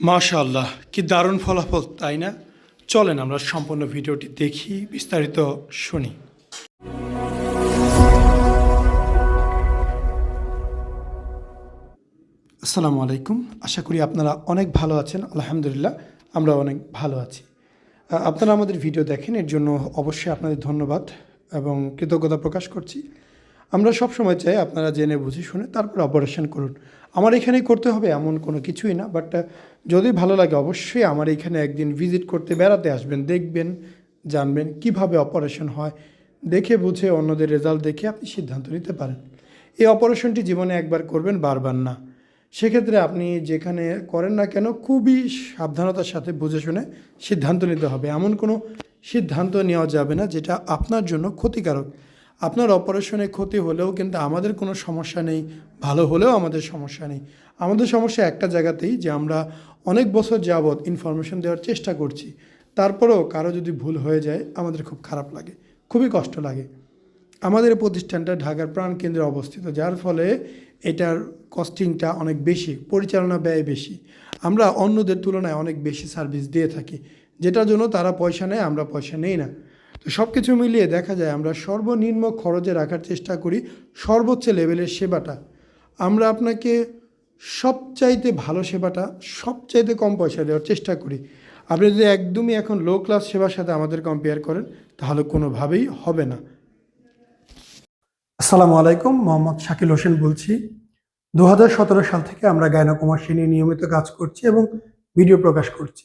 মাশাআল্লাহ, কি দারুণ ফলাফল, তাই না? চলেন আমরা সম্পূর্ণ ভিডিওটি দেখি, বিস্তারিত শুনি। আসসালামু আলাইকুম, আশা করি আপনারা অনেক ভালো আছেন, আলহামদুলিল্লাহ আমরা অনেক ভালো আছি। আপনারা আমাদের ভিডিও দেখেন, এর জন্য অবশ্যই আপনাদের ধন্যবাদ এবং কৃতজ্ঞতা প্রকাশ করছি। আমরা সব সময় চাই আপনারা জেনে বুঝে শুনে তারপর অপারেশন করুন। আমার এখানেই করতে হবে এমন কোনো কিছুই না বাট যদি ভালো লাগে অবশ্যই আমার এখানে একদিন ভিজিট করতে, বেড়াতে আসবেন, দেখবেন, জানবেন কীভাবে অপারেশন হয়, দেখে বুঝে অন্যদের রেজাল্ট দেখে আপনি সিদ্ধান্ত নিতে পারেন। এই অপারেশনটি জীবনে একবার করবেন, বারবার না। সেক্ষেত্রে আপনি যেখানে করেন না কেন খুবই সাবধানতার সাথে বুঝে শুনে সিদ্ধান্ত নিতে হবে। এমন কোনো সিদ্ধান্ত নেওয়া যাবে না যেটা আপনার জন্য ক্ষতিকারক। আপনার অপারেশনে ক্ষতি হলেও কিন্তু আমাদের কোনো সমস্যা নেই, ভালো হলেও আমাদের সমস্যা নেই। আমাদের সমস্যা একটা জায়গাতেই যে আমরা অনেক বছর যাবৎ ইনফরমেশন দেওয়ার চেষ্টা করছি, তারপরেও কারও যদি ভুল হয়ে যায়, আমাদের খুব খারাপ লাগে, খুবই কষ্ট লাগে। আমাদের প্রতিষ্ঠানটা ঢাকার প্রাণকেন্দ্রে অবস্থিত, যার ফলে এটার কস্টিংটা অনেক বেশি, পরিচালনা ব্যয় বেশি। আমরা অন্যদের তুলনায় অনেক বেশি সার্ভিস দিয়ে থাকি, যেটার জন্য তারা পয়সা নেয়, আমরা পয়সা নেই না। তো সব কিছু মিলিয়ে দেখা যায় আমরা সর্বনিম্ন খরচে রাখার চেষ্টা করি সর্বোচ্চ লেভেলের সেবাটা। আমরা আপনাকে সবচাইতে ভালো সেবাটা, সবচাইতে কম পয়সা দেওয়ার চেষ্টা করি। আপনি যদি একদমই এখন লো ক্লাস সেবার সাথে আমাদের কম্পেয়ার করেন, তাহলে কোনোভাবেই হবে না। আসসালামু আলাইকুম, মোহাম্মদ শাকিল হোসেন বলছি। দু হাজার সতেরো সাল থেকে আমরা গায়নাকুমাসী নিয়ে নিয়মিত কাজ করছি এবং ভিডিও প্রকাশ করছি।